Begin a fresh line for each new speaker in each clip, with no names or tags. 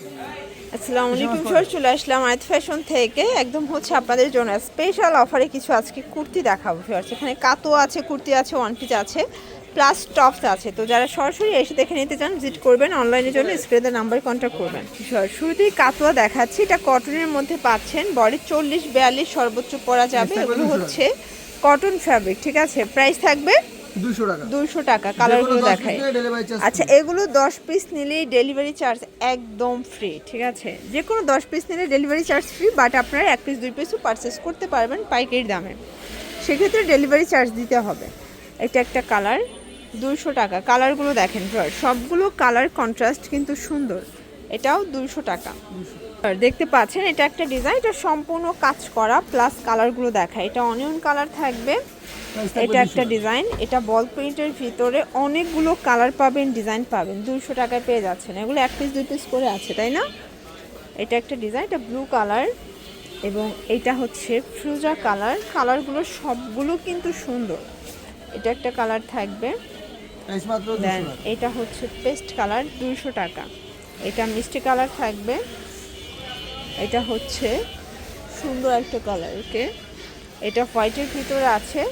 আসসালামু আলাইকুম স্যার চলে আসলাম আয়াত ফ্যাশন থেকে। একদম হচ্ছে আপনাদের জন্য স্পেশাল অফারে কিছু আজকে কুর্তি দেখাবো ফিয়ার্স এখানে কাতো আছে কুর্তি আছে ওয়ান পিস আছে প্লাস টপস আছে। তো যারা সরাসরি এসে দেখে নিতে চান ভিজিট করবেন অনলাইনের জন্য স্ক্রিনের নাম্বারে কন্ট্যাক্ট করবেন। শুরুতেই কাতোয়া দেখাচ্ছি। এটা কটনের মধ্যে পাচ্ছেন বডি চল্লিশ বিয়াল্লিশ সর্বোচ্চ পরা যাবে। এগুলো হচ্ছে কটন ফ্যাব্রিক ঠিক আছে? প্রাইস থাকবে
টাকা।
টাকা কালারগুলো আচ্ছা এগুলো দশ পিস নিলেই ডেলিভারি চার্জ একদম ফ্রি ঠিক আছে? যে কোনো দশ পিস নিলে ডেলিভারি চার্জ ফ্রি বাট আপনারা এক পিস দুই পিসও করতে পারবেন পাইকারি দামে। সেক্ষেত্রে ডেলিভারি চার্জ দিতে হবে। এটা একটা কালার দুশো টাকা। কালারগুলো দেখেন সবগুলো কালার কন্ট্রাস্ট কিন্তু সুন্দর। এটাও দুশো টাকা। দেখতে পাচ্ছেন এটা একটা ডিজাইন এটা সম্পূর্ণ কাজ করা প্লাস কালারগুলো দেখা। এটা অনিয়ন কালার থাকবে। এটা একটা ডিজাইন এটা বল প্রিন্টের ভিতরে অনেকগুলো কালার পাবেন ডিজাইন পাবেন। দুশো টাকায় পেয়ে যাচ্ছেন। এগুলো এক পিস দুই পিস করে আছে তাই না? এটা একটা ডিজাইন এটা ব্লু কালার এবং এটা হচ্ছে ফ্রুজা কালার কালারগুলো সবগুলো কিন্তু সুন্দর। এটা একটা কালার থাকবে। দেন এটা হচ্ছে পেস্ট কালার দুশো টাকা। এটা মিষ্টি কালার থাকবে। এটা হচ্ছে সুন্দর একটা কালার ওকে এটা হোয়াইটের ভিতরে আছে।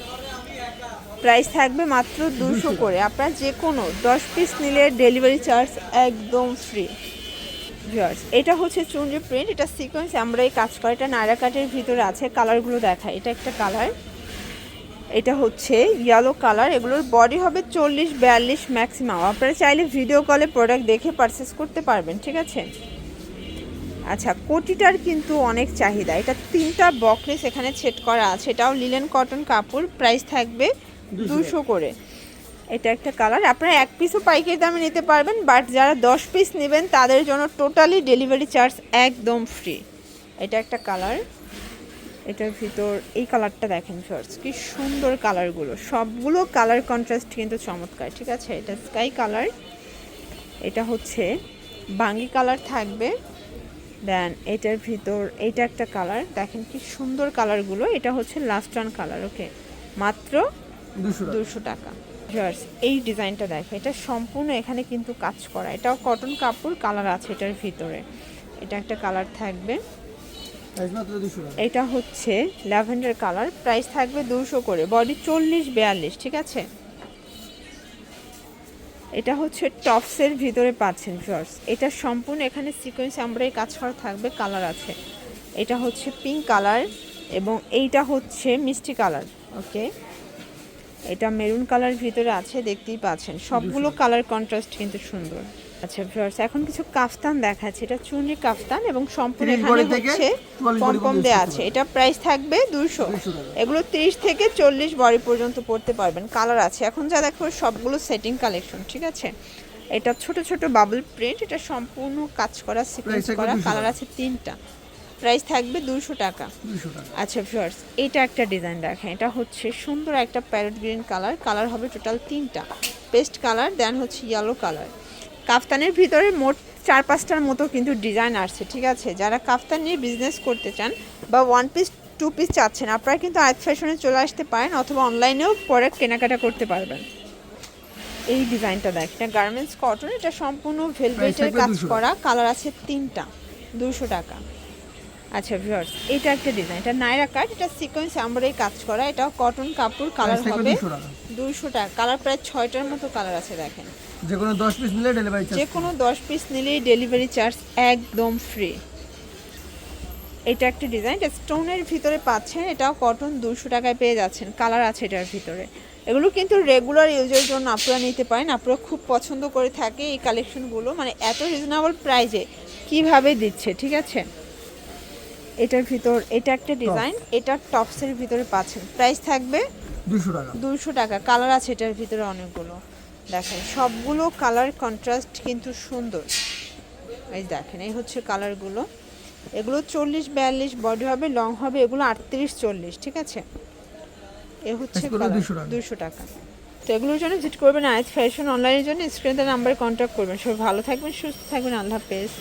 প্রাইস থাকবে মাত্র দুশো করে। আপনার যে কোনো দশ পিস নিলে ডেলিভারি চার্জ একদম ফ্রি। ভিউয়ার্স, এটা হচ্ছে চুনরি প্রিন্ট। এটা সিকোয়েন্স, আমরা এই কাজ করা এটা নায়রা ভিতরে আছে। কালারগুলো দেখায় এটা একটা কালার। এটা হচ্ছে ইয়েলো কালার। এগুলোর বডি হবে চল্লিশ, বিয়াল্লিশ ম্যাক্সিমাম আপনারা চাইলে ভিডিও কলে প্রোডাক্ট দেখে পারচেস করতে পারবেন, ঠিক আছে? আচ্ছা কোটিটার কিন্তু অনেক চাহিদা। এটা তিনটা বকলেস এখানে সেট করা আছে। এটাও লিলেন কটন কাপড়। প্রাইস থাকবে দুশো করে। এটা একটা কালার। আপনারা এক পিসও পাইকারি দামে নিতে পারবেন বাট যারা দশ পিস নেবেন তাদের জন্য টোটালি ডেলিভারি চার্জ একদম ফ্রি। এটা একটা কালার। এটার ভিতর এই কালারটা দেখেন ফার্স্ট কি সুন্দর কালারগুলো। সবগুলো কালার কন্ট্রাস্ট কিন্তু চমৎকার ঠিক আছে? এটা স্কাই কালার। এটা হচ্ছে বাঙ্গি কালার থাকবে। দেন এটার ভিতর এইটা একটা কালার দেখেন কি সুন্দর কালারগুলো এটা হচ্ছে লাস্ট ওয়ান কালার ওকে মাত্র
200
দুশো টাকা। Viewers, এই ডিজাইনটা দেখো এটা সম্পূর্ণ এখানে কিন্তু কাজ করা। এটাও কটন কাপড় কালার আছে এটার ভিতরে। এটা একটা কালার থাকবে।
প্রাইস মাত্র 200 টাকা।
এটা হচ্ছে ল্যাভেন্ডার কালার প্রাইস থাকবে দুশো করে। বডি চল্লিশ বিয়াল্লিশ ঠিক আছে? এটা হচ্ছে টপসের ভিতরে পাচ্ছেন ফিওর্স এটা সম্পূর্ণ এখানে সিকোয়েন্স আমরা এই কাজ করা থাকবে কালার আছে। এটা হচ্ছে পিঙ্ক কালার এবং এইটা হচ্ছে মিষ্টি কালার ওকে এটা মেরুন কালার ভিতরে আছে দেখতেই পাচ্ছেন। সবগুলো কালার কন্ট্রাস্ট কিন্তু সুন্দর। আচ্ছা ভিউয়ার্স এখন কিছু কাফতান দেখাচ্ছে। এটা চুনি কাফতান এবং সম্পূর্ণ এখানে হচ্ছে কম কম দেওয়া আছে। এটা প্রাইস থাকবে দুশো
200
এগুলো তিরিশ থেকে চল্লিশ বডি পর্যন্ত পড়তে পারবেন। কালার আছে। এখন যা দেখো সবগুলো সেটিং কালেকশন ঠিক আছে? এটা ছোট ছোট বাবল প্রিন্ট এটা সম্পূর্ণ কাজ করা সিকোয়েন্স করা। কালার আছে তিনটা। প্রাইস থাকবে দুশো টাকা।
200 টাকা।
আচ্ছা ভিউয়ার্স এটা একটা ডিজাইন দেখেন। এটা হচ্ছে সুন্দর একটা প্যারট গ্রিন কালার কালার হবে টোটাল তিনটা। পেস্ট কালার দেন হচ্ছে ইয়েলো কালার কাফতানের ভিতরে মোট চার পাঁচটার মতো কিন্তু ডিজাইন আসছে ঠিক আছে? যারা কাফতান নিয়ে বিজনেস করতে চান বা ওয়ান পিস টু পিস চাচ্ছেন আপনারা কিন্তু আয়াত ফ্যাশনে চলে আসতে পারেন অথবা অনলাইনেও পরে কেনাকাটা করতে পারবেন। এই ডিজাইনটা দেখ এটা গার্মেন্টস কটন এটা সম্পূর্ণ ভেলভেটের কাজ করা কালার আছে তিনটা দুশো টাকা। আচ্ছা ভিউয়ার্স এটা একটা ডিজাইন এটা নাইরা কাট এটা সিকোয়েন্স আমরাই কাজ করা এটাও কটন কাপড় কালার হবে দুশো টাকা। কালার প্রায় ছয়টার মতো কালার আছে দেখেন।
যে কোনো 10 পিস নিলে ডেলিভারি
যে কোনো দশ পিস নিলেই ডেলিভারি চার্জ একদম ফ্রি এটা একটা ডিজাইন এটা স্টোনের ভিতরে পাচ্ছেন এটাও কটন দুশো টাকায় পেয়ে যাচ্ছেন। কালার আছে এটার ভিতরে। এগুলো কিন্তু রেগুলার ইউজের জন্য আপনারা নিতে পারেন। আপনারা খুব পছন্দ করে থাকে এই কালেকশনগুলো মানে এত রিজনেবল প্রাইজে কীভাবে দিচ্ছে ঠিক আছে? এটার ভিতর এটা একটা ডিজাইন এটা টপসের ভিতরে পাচ্ছেন। প্রাইস থাকবে
200 টাকা।
দুশো টাকা। কালার আছে এটার ভিতরে অনেকগুলো। দেখেন সবগুলো কালার কন্ট্রাস্ট কিন্তু সুন্দর। এই দেখেন এই হচ্ছে কালারগুলো এগুলো চল্লিশ বিয়াল্লিশ বডি হবে লং হবে এগুলো আটত্রিশ চল্লিশ ঠিক আছে? এ হচ্ছে
Price পড়বে 200 টাকা।
দুশো টাকা। তো এগুলোর জন্য ভিজিট করবেন আয়ত ফ্যাশন অনলাইনের জন্য স্ক্রিনে নাম্বারে কন্ট্যাক্ট করবেন। সবাই ভালো থাকবেন সুস্থ থাকবেন আল্লাহ হাফেজ।